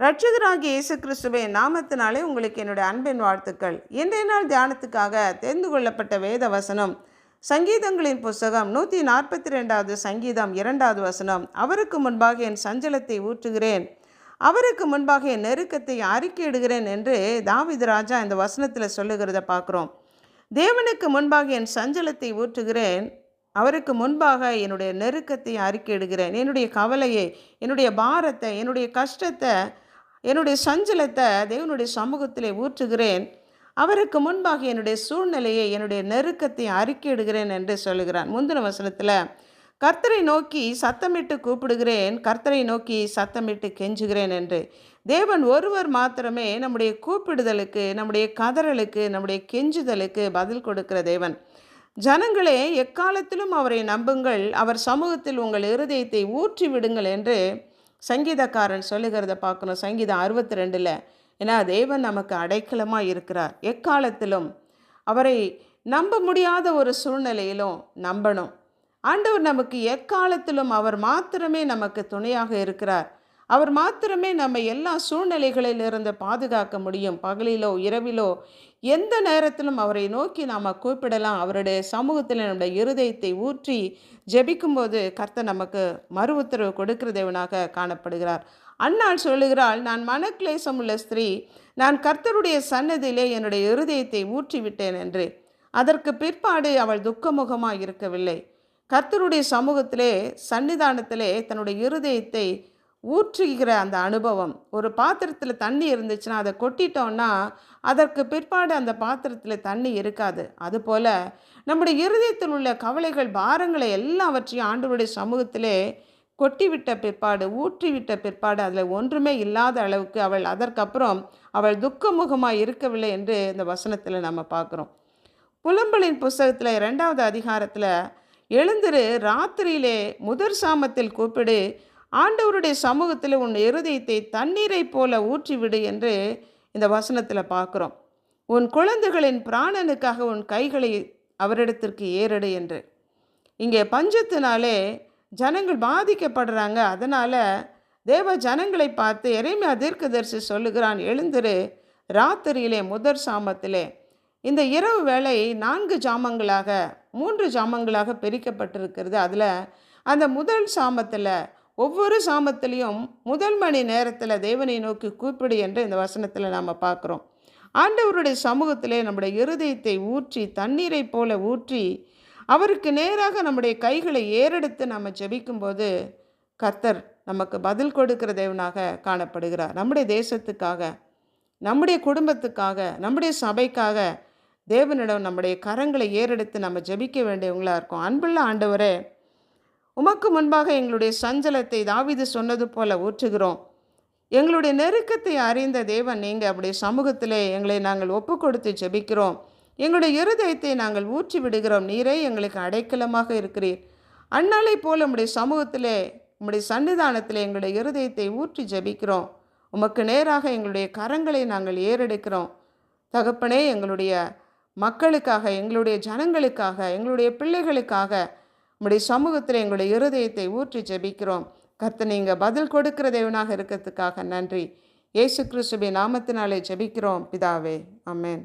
ரட்சகராகிய இயேசு கிறிஸ்துவின் நாமத்தினாலே உங்களுக்கு என்னுடைய அன்பின் வாழ்த்துக்கள். இன்றைய நாள் தியானத்துக்காக தெரிந்து கொள்ளப்பட்ட வேத வசனம் சங்கீதங்களின் புஸ்தகம் நூற்றி நாற்பத்தி ரெண்டாவது சங்கீதம் இரண்டாவது வசனம். அவருக்கு முன்பாக என் சஞ்சலத்தை ஊற்றுகிறேன். அவருக்கு முன்பாக என் நெருக்கத்தை அறிக்கையிடுகிறேன் என்று தாவீது ராஜா இந்த வசனத்தில் சொல்லுகிறத பார்க்குறோம். தேவனுக்கு முன்பாக என் சஞ்சலத்தை ஊற்றுகிறேன். அவருக்கு முன்பாக என்னுடைய நெருக்கத்தை அறிக்கையிடுகிறேன். என்னுடைய கவலையை என்னுடைய பாரத்தை என்னுடைய கஷ்டத்தை என்னுடைய சஞ்சலத்தை தேவனுடைய சமூகத்திலே ஊற்றுகிறேன். அவருக்கு முன்பாக என்னுடைய சூழ்நிலையை என்னுடைய நெருக்கத்தை அறிக்கையிடுகிறேன் என்று சொல்லுகிறான். முந்தின வசனத்தில் கர்த்தரை நோக்கி சத்தமிட்டு கூப்பிடுகிறேன் கர்த்தரை நோக்கி சத்தமிட்டு கெஞ்சுகிறேன் என்று. தேவன் ஒருவர் மாத்திரமே நம்முடைய கூப்பிடுதலுக்கு நம்முடைய கதறலுக்கு நம்முடைய கெஞ்சுதலுக்கு பதில் கொடுக்கிற தேவன். ஜனங்களே எக்காலத்திலும் அவரை நம்புங்கள். அவர் சமூகத்தில் உங்கள் இருதயத்தை ஊற்றி விடுங்கள் என்று சங்கீதக்காரன் சொல்லுகிறத பார்க்கணும். சங்கீதம் அறுபத்தி ரெண்டில் ஏன்னா தேவன் நமக்கு அடைக்கலமாக இருக்கிறார். எக்காலத்திலும் அவரை நம்ப முடியாத ஒரு சூழ்நிலையிலும் நம்பணும். ஆண்டவர் நமக்கு எக்காலத்திலும் அவர் மாத்திரமே நமக்கு துணையாக இருக்கிறார். அவர் மாத்திரமே நம்ம எல்லா சூழ்நிலைகளிலிருந்து பாதுகாக்க முடியும். பகலிலோ இரவிலோ எந்த நேரத்திலும் அவரை நோக்கி நாம் கூப்பிடலாம். அவருடைய சமூகத்தில் நம்முடைய இருதயத்தை ஊற்றி ஜெபிக்கும்போது கர்த்தர் நமக்கு மறு உத்தரவு கொடுக்கிற தேவனாக காணப்படுகிறார். அன்னாள் சொல்லுகிறாள் நான் மனக்லேசம் உள்ள ஸ்திரீ நான் கர்த்தருடைய சன்னதியிலே என்னுடைய இருதயத்தை ஊற்றி விட்டேன் என்று. அதற்கு பிற்பாடு அவள் துக்கமுகமாக இருக்கவில்லை. கர்த்தருடைய சமூகத்திலே சன்னிதானத்திலே தன்னுடைய இருதயத்தை ஊற்றுகிற அந்த அனுபவம். ஒரு பாத்திரத்தில் தண்ணி இருந்துச்சுன்னா அதை கொட்டிட்டோம்னா அதற்கு பிற்பாடு அந்த பாத்திரத்தில் தண்ணி இருக்காது. அதுபோல் நம்முடைய இருதயத்தில் உள்ள கவலைகள் பாரங்களை எல்லாவற்றையும் ஆண்டவருடைய சமூகத்திலே கொட்டிவிட்ட பிற்பாடு ஊற்றிவிட்ட பிற்பாடு அதில் ஒன்றுமே இல்லாத அளவுக்கு அவள் அதற்கப்புறம் அவள் துக்கமுகமாக இருக்கவில்லை என்று இந்த வசனத்தில் நம்ம பார்க்குறோம். புலம்பலின் புஸ்தகத்தில் ரெண்டாவது அதிகாரத்தில் எழுந்திரு ராத்திரியிலே முதற் சாமத்தில் கூப்பிடு ஆண்டவருடைய சமூகத்தில் உன் இருதயத்தை தண்ணீரை போல ஊற்றிவிடு என்று இந்த வசனத்தில் பார்க்குறோம். உன் குழந்தைகளின் பிராணனுக்காக உன் கைகளை அவரிடத்திற்கு ஏறடு என்று. இங்கே பஞ்சத்தினாலே ஜனங்கள் பாதிக்கப்படுறாங்க. அதனால் தேவ ஜனங்களை பார்த்து எறைமை தீர்க்கதரிசி சொல்லுகிறான் எழுந்திரு ராத்திரியிலே முதற் சாமத்திலே. இந்த இரவு வேளை நான்கு ஜாமங்களாக மூன்று ஜாமங்களாக பிரிக்கப்பட்டிருக்கிறது. அதில் அந்த முதல் சாமத்தில் ஒவ்வொரு சாமத்திலையும் முதல் மணி நேரத்தில் தேவனை நோக்கி கூப்பிடு என்று இந்த வசனத்தில் நாம் பார்க்குறோம். ஆண்டவருடைய சமூகத்திலே நம்முடைய இருதயத்தை ஊற்றி தண்ணீரை போல ஊற்றி அவருக்கு நேராக நம்முடைய கைகளை ஏறெடுத்து நம்ம ஜெபிக்கும்போது கர்த்தர் நமக்கு பதில் கொடுக்கிற தேவனாக காணப்படுகிறார். நம்முடைய தேசத்துக்காக நம்முடைய குடும்பத்துக்காக நம்முடைய சபைக்காக தேவனிடம் நம்முடைய கரங்களை ஏறெடுத்து நம்ம ஜெபிக்க வேண்டியவங்களாக இருக்கும். அன்புள்ள ஆண்டவரே உமக்கு முன்பாக எங்களுடைய சஞ்சலத்தை தாவிது சொன்னது போல ஊற்றுகிறோம். எங்களுடைய நெருக்கத்தை அறிந்த தேவன் நீங்கள் அப்படியே சமூகத்திலே எங்களை நாங்கள் ஒப்பு கொடுத்து ஜெபிக்கிறோம். எங்களுடைய இருதயத்தை நாங்கள் ஊற்றி விடுகிறோம். நீரே எங்களுக்கு அடைக்கலமாக இருக்கிறீர். அண்ணாலை போல் உம்முடைய சமூகத்திலே உம்முடைய சன்னிதானத்தில் எங்களுடைய இருதயத்தை ஊற்றி ஜெபிக்கிறோம். உமக்கு நேராக எங்களுடைய கரங்களை நாங்கள் ஏறெடுக்கிறோம். தகப்பனே எங்களுடைய மக்களுக்காக எங்களுடைய ஜனங்களுக்காக எங்களுடைய பிள்ளைகளுக்காக உங்களுடைய சமூகத்தில் எங்களுடைய இருதயத்தை ஊற்றி ஜெபிக்கிறோம். கர்த்த நீங்கள் பதில் கொடுக்கிற தேவனாக இருக்கிறதுக்காக நன்றி. இயேசு கிறிஸ்துவின் நாமத்தினாலே ஜெபிக்கிறோம். பிதாவே அமேன்